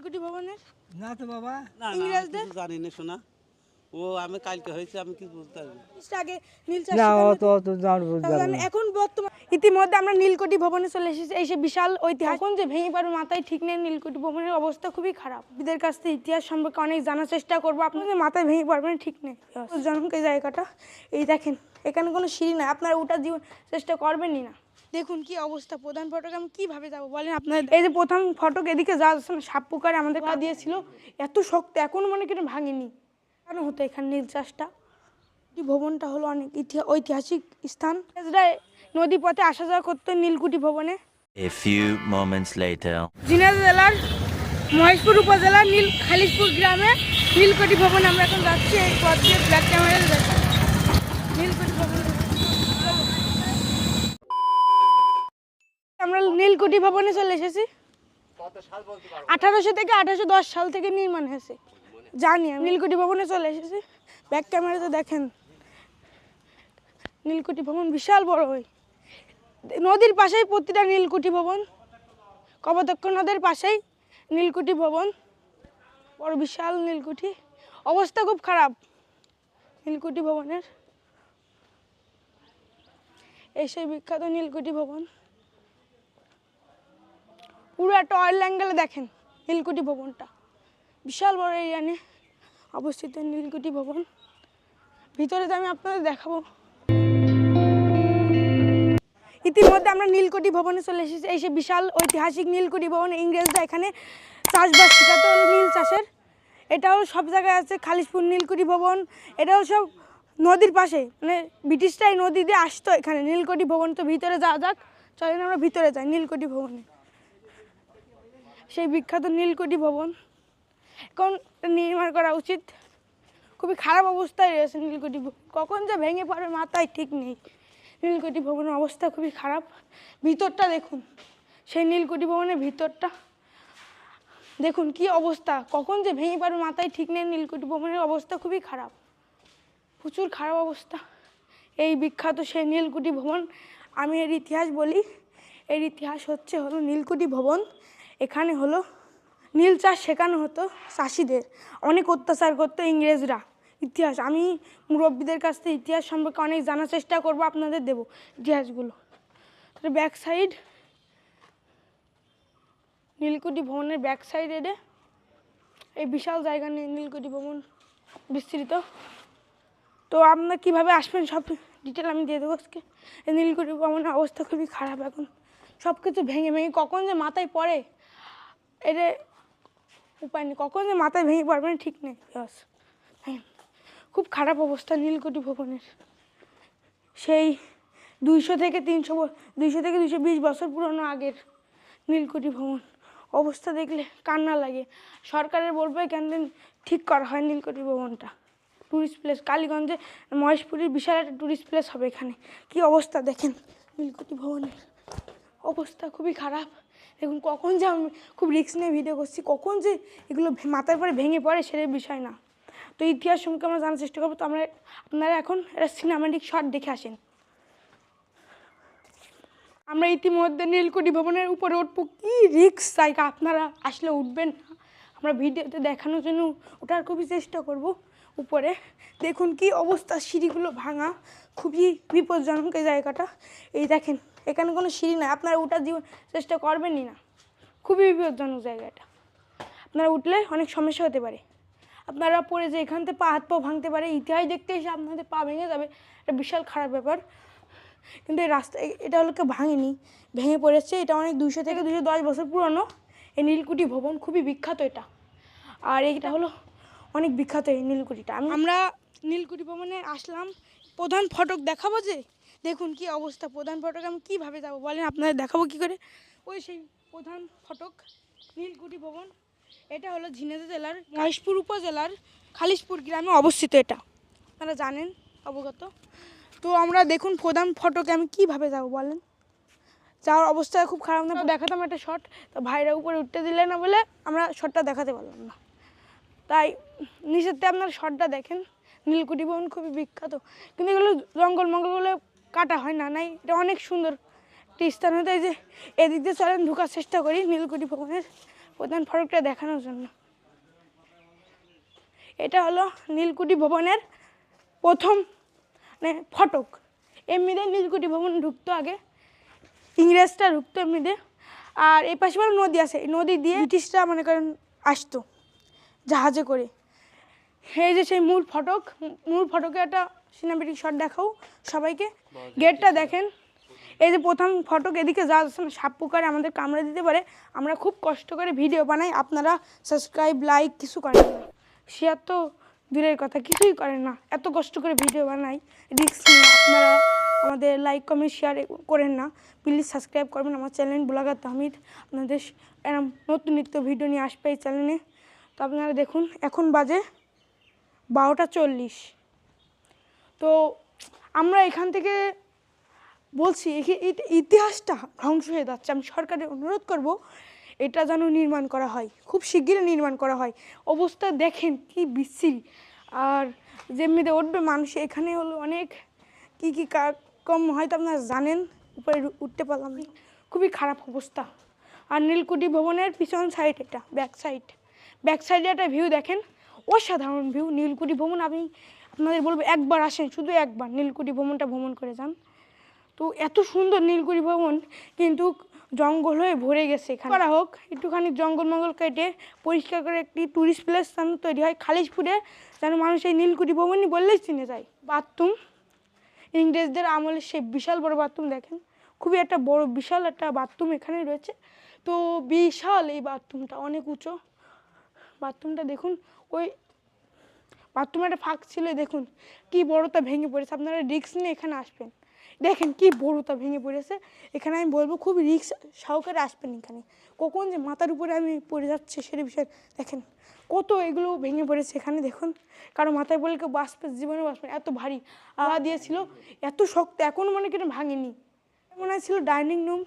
নীলকুঠি ভবনের? না তো বাবা। ইংরেজদের? জানি না শোনা। ও আমি কালকে হয়েছে আমি কিছু বুঝতে পারি আগে নীল চাষ না অত অত জানব এখন বর্তমান ইতিমধ্যে আমরা নীলকুঠি ভবনে চলে এসেছি এই সে বিশাল ঐতিহাসিক এখন যে ভেঙে পারবে মাথায় ঠিক নেই নীলকুঠি ভবনের অবস্থা খুবই খারাপ। বিদের কাছ থেকে ইতিহাস সম্পর্কে অনেক জানার চেষ্টা করব। আপনাদের মাথায় ভেঙে পারবেন ঠিক নেই। জনক এই জায়গাটা এই দেখেন এখানে কোনো সিঁড়ি নাই। আপনারা ওটার জীবন চেষ্টা করবেনই না। দেখুন কি অবস্থা প্রধান ফটক আমি কীভাবে যাব বলেন আপনার এই যে প্রথম ফটক এদিকে যা সাপ পোকারে আমাদের পা দিয়েছিল এত শক্ত এখনও মনে কিন্তু ভাঙেনি। কেন হতো এখানে নীল চাষটা। এই ভবনটা হলো অনেক ঐতিহাসিক স্থান। নদী পথে আসা যাওয়া করতো নীলকুঠি ভবনে। A few moments later. Jhenaidah জেলার মহেশপুর উপজেলার নীল খালিশপুর গ্রামে নীলকুঠি ভবন আমরা এখন যাচ্ছি। এই পথ দিয়ে ব্ল্যাক ক্যামেরা দেখা নীলকুঠি ভবন আমরা নীলকুঠি ভবনে চলে এসেছি। আঠারোশো থেকে আঠারোশো দশ সাল থেকে নির্মাণ হয়েছে। জানি আমি। নীলকুঠি ভবনে চলে এসেছি। ব্যাক ক্যামেরাতে দেখেন। নীলকুঠি ভবন, বিশাল বড় হয় নদীর পাশেই প্রতিটা নীলকুঠি ভবন। কপোতাক্ষ নদের পাশেই নীলকুঠি ভবন। বড় বিশাল নীলকুঠি। অবস্থা খুব খারাপ নীলকুঠি ভবনের। এই সেই বিখ্যাত নীলকুঠি ভবন। পুরো একটা অয়েল অ্যাঙ্গেলে দেখেন নীলকুঠি ভবনটা। বিশাল বড় এরিয়া নিয়ে অবস্থিত নীলকুঠি ভবন। ভিতরে তো আমি আপনাদের দেখাবো। ইতিমধ্যে আমরা নীলকুঠি ভবনে চলে এসেছি। এই সে বিশাল ঐতিহাসিক নীলকুঠি ভবন, ইংরেজরা এখানে চাষবাস শেখাতো নীল চাষের। এটাও সব জায়গায় আছে, খালিশপুর নীলকুঠি ভবন। এটাও সব নদীর পাশে। মানে ব্রিটিশরাই নদী দিয়ে আসতো এখানে। নীলকুঠি ভবন তো ভিতরে যাওয়া যাক। চলেন আমরা ভিতরে যাই নীলকুঠি ভবনে। সেই বিখ্যাত নীলকুঠি ভবন। এখন নির্মাণ করা উচিত। খুবই খারাপ অবস্থায় রয়েছে নীলকুঠি ভবন কখন যে ভেঙে পড়বে মাথায় ঠিক নেই। নীলকুঠি ভবনের অবস্থা খুবই খারাপ। ভিতরটা দেখুন, সেই নীলকুঠি ভবনের ভিতরটা। দেখুন কি অবস্থা, কখন যে ভেঙে পারবে মাথায় ঠিক নেই। নীলকুঠি ভবনের অবস্থা খুবই খারাপ। প্রচুর খারাপ অবস্থা। এই বিখ্যাত সেই নীলকুঠি ভবন, আমি এর ইতিহাস বলি। এর ইতিহাস হচ্ছে হলো নীলকুঠি ভবন। এখানে হলো নীল চাষ শেখানো হতো চাষিদের। অনেক অত্যাচার করতো ইংরেজরা। ইতিহাস, আমি মুরব্বীদের কাছ থেকে ইতিহাস সম্পর্কে অনেক জানার চেষ্টা করব, আপনাদের দেব ইতিহাসগুলো। ব্যাক সাইড নীলকুঠি ভবনের ব্যাক সাইড এডে এই বিশাল জায়গা নিয়ে নীলকুঠি ভবন বিস্তৃত। তো আপনারা কীভাবে আসবেন সব ডিটেল আমি দিয়ে দেবো আজকে। এই নীলকুঠি ভবনের অবস্থা খুবই খারাপ এখন। সব কিছু ভেঙে ভেঙে কখন যে মাথায় পড়ে। এটা উপায় নেই। কখন যে মাথায় ভেঙে পড়বে না ঠিক নেই। বাস খুব খারাপ অবস্থা নীলকুঠি ভবনের। সেই দুইশো থেকে তিনশো দুইশো থেকে দুইশো বিশ বছর পুরনো আগের নীলকুঠি ভবন। অবস্থা দেখলে কান্না লাগে। সরকারের বলবে কেন ঠিক করা হয় নীলকুঠি ভবনটা। টুরিস্ট প্লেস কালীগঞ্জে মহেশপুরের বিশাল একটা টুরিস্ট প্লেস হবে এখানে। কি অবস্থা দেখেন নীলকুঠি ভবনের। অবস্থা খুবই খারাপ। দেখুন, কখন যে আমি খুব রিস্ক নিয়ে ভিডিও করছি, কখন যে এগুলো মাথার পরে ভেঙে পড়ে সেটা বিষয় না। তো ইতিহাস সম্পর্কে আমরা জানার চেষ্টা করব। তো আমরা আপনারা এখন একটা সিনেমাটিক শট দেখে আসেন। আমরা ইতিমধ্যে নীলকুঠি ভবনের উপরে উঠবো। কি রিক্স জায়গা আপনারা আসলে উঠবেন না। আমরা ভিডিওতে দেখানোর জন্য ওঠার খুবই চেষ্টা করব উপরে। দেখুন, কি অবস্থা, সিঁড়িগুলো ভাঙা। খুবই বিপজ্জনক এই জায়গাটা। এই দেখেন এখানে কোনো সিঁড়ি নাই। আপনারা উঠার জীবন চেষ্টা করবেনই না। খুবই বিপজ্জনক জায়গাটা। আপনারা উঠলে অনেক সমস্যা হতে পারে। আপনারা পড়ে যে এখান থেকে পা হাত পা ভাঙতে পারে, ইতিহাস দেখতে এসে আপনাদের পা ভেঙে যাবে, এটা বিশাল খারাপ ব্যাপার। কিন্তু এই রাস্তা এটা হলো কেউ ভাঙেনি, ভেঙে পড়েছে। এটা অনেক দুশো থেকে দুশো দশ বছর পুরনো। এই নীলকুঠি ভবন খুবই বিখ্যাত এটা। আর এইটা হলো অনেক বিখ্যাত এই নীলকুঠিটা। আমি আমরা নীলকুঠি ভবনে আসলাম। প্রধান ফটক দেখাবো যে দেখুন কি অবস্থা, প্রধান ফটক, আমি কীভাবে যাব বলেন, আপনাদের দেখাবো কি করে? ওই সেই প্রধান ফটক, নীলকুঠি ভবন, এটা হলো ঝিনাইদহ জেলার মহেশপুর উপজেলার খালিশপুর গ্রামে অবস্থিত এটা। আপনারা জানেন, অবগত? তো আমরা দেখুন প্রধান ফটোকে আমি কীভাবে যাব বলেন? যাওয়ার অবস্থা খুব খারাপ না, দেখাতাম একটা শট তো ভাইরা উপরে উঠতে দিলে না বলে আমরা শটটা দেখাতে পারলাম না। তাই নিচেতে আপনার শটটা দেখেন, নীলকুঠি ভবন খুবই বিখ্যাত। কিন্তু এগুলো জঙ্গল মঙ্গলগুলো কাটা হয় না, নাই। এটা অনেক সুন্দর একটি স্থান হতে যে এদিক দিয়ে চলেন, ঢোকার চেষ্টা করি নীলকুঠি ভবনের প্রধান ফটকটা দেখানোর জন্য। এটা হলো নীলকুঠি ভবনের প্রথম মানে ফটক। এমনিতে নীলকুঠি ভবন ঢুকতো আগে, ইংরেজটা ঢুকতো এমনিতে। আর এই পাশে বলে নদী আছে। এই নদী দিয়ে ব্রিটিশরা মনে করেন আসতো জাহাজে করে। এই যে সেই মূল ফটক, মূল ফটকে একটা সিনেমেটিক শট দেখাও সবাইকে। গেটটা দেখেন। এই যে প্রথম ফটক, এদিকে যা সাপ পোকারে আমাদের কামড়ে দিতে পারে, আমরা খুব কষ্ট করে ভিডিও বানাই। আপনারা সাবস্ক্রাইব লাইক কিছু করেন না। শেয়ার তো দূরের কথা, কিছুই করেন না। এত কষ্ট করে ভিডিও বানাই রিস্ক নিয়ে আপনারা আমাদের লাইক কমেন্ট শেয়ার করেন না। প্লিজ সাবস্ক্রাইব করবেন আমার চ্যানেল ব্লগার তাহমিদ আপনাদের এরম নতুন নিত্য ভিডিও নিয়ে আসবে এই চ্যানেলে তো আপনারা দেখুন, এখন বাজে বারোটা চল্লিশ। তো আমরা এখান থেকে বলছি ইতিহাসটা ধ্বংস হয়ে যাচ্ছে। আমি সরকারের অনুরোধ করব, এটা যেন নির্মাণ করা হয়। খুব শিগগিরই নির্মাণ করা হয়। অবস্থা দেখেন কি বিশ্রী। আর যেমনিতে উঠবে, মানুষ এখানে হলো অনেক কি কি কম হয়তো আপনারা জানেন, উপরে উঠতে পারলাম খুবই খারাপ অবস্থা। আর নীলকুঠি ভবনের পিছন সাইড এটা ব্যাক সাইড ব্যাক সাইডে একটা ভিউ দেখেন, অসাধারণ ভিউ নীলকুঠি ভবন আমি আপনাদের বলব, একবার আসেন, শুধু একবার নীলকুঠি ভ্রমণটা ভ্রমণ করে যান। তো এত সুন্দর নীলকুড়ি ভবন, কিন্তু জঙ্গল হয়ে ভরে গেছে এখানে। করা হোক, একটুখানি জঙ্গল মঙ্গল কেটে পরিষ্কার করে একটি টুরিস্ট প্লেস যেন তৈরি হয়, খালিশপুরে যেন মানুষ এই নীলকুঠি ভবনই বললেই চিনে যায়। বাথরুম, ইংরেজদের আমলে সেই বিশাল বড় বাথরুম দেখেন। খুবই একটা বড়, বিশাল একটা বাথরুম এখানে রয়েছে। তো বিশাল এই বাথরুমটা, অনেক উঁচু। বাথরুমটা দেখুন, ওই বাথরুমে একটা ফাঁক ছিল দেখুন, কি বড়তা ভেঙে পড়েছে। আপনারা রিক্স নিয়ে এখানে আসবেন। দেখেন কি বড়তা ভেঙে পড়েছে। এখানে আমি বলব খুব রিক্স সহকারে আসবেন এখানে। কখন যে মাথার উপরে আমি পড়ে যাচ্ছে সেটা বিষয় দেখেন। কত এগুলো ভেঙে পড়েছে এখানে, দেখুন। কারও মাথায় বলে কেউ বাঁচবে জীবনে বাঁচবে এত ভারী। আওয়া দিয়েছিল, এত শক্ত এখনও মনে কেন ভাঙেনি। মনে হয় ছিল ডাইনিং রুম।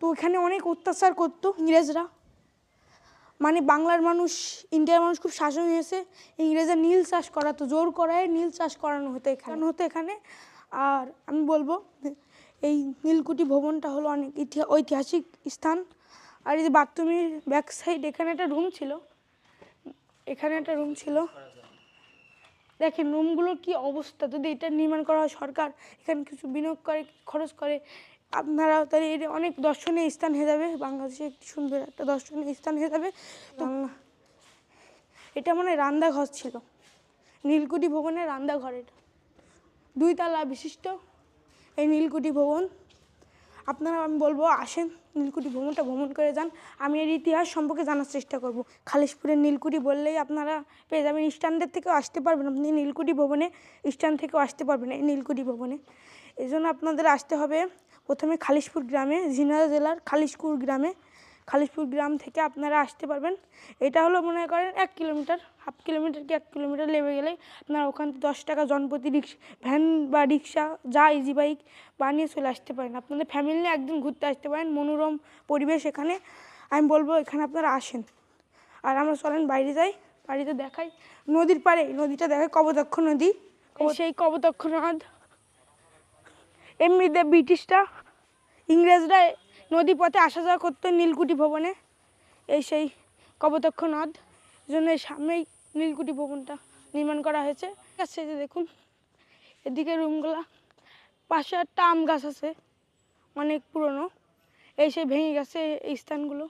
তো এখানে অনেক অত্যাচার করতো ইংরেজরা। মানে বাংলার মানুষ, ইন্ডিয়ার মানুষ খুব শাসন হয়েছে। ইংরেজরা নীল চাষ করাতো জোর করায় নীল চাষ করানো হতো এখানে। হতো এখানে। আর আমি বলব, এই নীলকুঠি ভবনটা হলো অনেক ঐতিহাসিক স্থান। আর এই যে বাথরুমের ব্যাক সাইড এখানে একটা রুম ছিল। এখানে একটা রুম ছিল। দেখেন রুমগুলোর কি অবস্থা? যদি এটা নির্মাণ করা হয় সরকার, এখানে কিছু বিনিয়োগ করে, খরচ করে আপনারা তাহলে এর অনেক দর্শনীয় স্থান হয়ে যাবে বাংলাদেশে একটি সুন্দর একটা দর্শনীয় স্থান হয়ে যাবে। তো এটা মনে হয় রান্নাঘর ছিল। নীলকুঠি ভবনের রান্নাঘর এটা। দুই তালা বিশিষ্ট এই নীলকুঠি ভবন। আপনারা আমি বলব আসেন নীলকুঠি ভ্রমণটা ভ্রমণ করে যান। আমি এর ইতিহাস সম্পর্কে জানার চেষ্টা করব। খালিশপুরের নীলকুঠি বললেই আপনারা পেয়ে যাবেন। স্ট্যান্ডের থেকেও আসতে পারবেন। আপনি নীলকুঠি ভবনে স্ট্যান্ড থেকেও আসতে পারবেন এই নীলকুঠি ভবনে। এই জন্য আপনাদের আসতে হবে প্রথমে খালিশপুর গ্রামে ঝিনাইদহ জেলার খালিশপুর গ্রামে। খালিশপুর গ্রাম থেকে আপনারা আসতে পারবেন। এটা হলো মনে করেন এক কিলোমিটার হাফ কিলোমিটার কি এক কিলোমিটার লেবে গেলেই আপনারা ওখান থেকে দশ টাকা জনপ্রতি রিক্সা ভ্যান বা রিক্সা যা ইজি বাইক বানিয়ে চলে আসতে পারেন। আপনাদের ফ্যামিলি নিয়ে একদিন ঘুরতে আসতে পারেন মনোরম পরিবেশ এখানে। আমি বলব এখানে আপনারা আসেন। আর আমরা চলেন বাইরে যাই বাড়িতে দেখাই। নদীর পাড়ে নদীটা দেখাই কবদক্ষ নদী। সেই কবদক্ষ নদ এমনিতে ব্রিটিশরা ইংরেজরা নদী পথে আসা যাওয়া করতো নীলকুঠি ভবনে। এই সেই কপোতক্ষ নদ, জন্য এই সামনেই নীলকুঠি ভবনটা নির্মাণ করা হয়েছে। আছে যে দেখুন, এদিকে রুমগুলা, পাশে একটা আম গাছ আছে, অনেক পুরনো। এই সেই ভেঙে গেছে এই স্থানগুলো।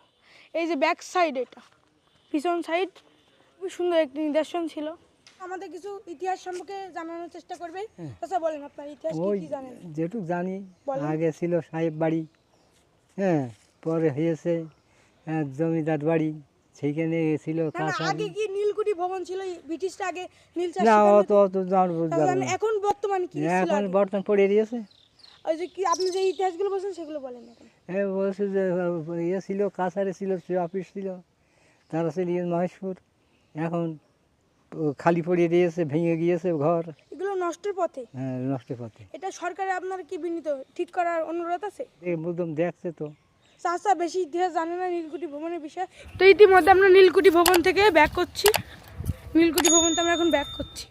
এই যে ব্যাক সাইড এটা, পিছন সাইড খুবই সুন্দর একটি নিদর্শন ছিল। আমাদের কিছু ইতিহাস সম্পর্কে জানানোর চেষ্টা করবে আচ্ছা বলেন আপনার ইতিহাস কি কি জানেন? যেটুক জানি আগে ছিল সাহেব বাড়ি হ্যাঁ পরে হয়েছে হ্যাঁ, জমিদার বাড়ি সেইখানে ছিল আগে কি নীলকুঠি ভবন ছিল? ব্রিটিশরা আগে নীল চাষ না অত অত জানব। এখন বর্তমানে কি এখন বর্তমান পড়ে দিয়েছে ওই যে কি আপনি যে ইতিহাসগুলো বলছেন সেগুলো বলেন এখন। হ্যাঁ বলছে যে ইয়ে ছিল কাছারে ছিল সে অফিস ছিল তারা ছিল মহেশপুর। এখন খালি পড়ে দিয়েছে ভেঙে গিয়েছে ঘর। এগুলো নষ্টের পথে? হ্যাঁ নষ্টের পথে। এটা সরকারে আপনার কি বিনীত? ঠিক করার অনুরোধ আছে? এই মুদম দেখছে তো। চাষা বেশি ইতিহাস জানে না নীলকুঠি ভবনের বিষয়ে। তো ইতিমধ্যে আমরা নীলকুঠি ভবন থেকে ব্যাক করছি। নীলকুঠি ভবন তো আমরা এখন ব্যাক করছি।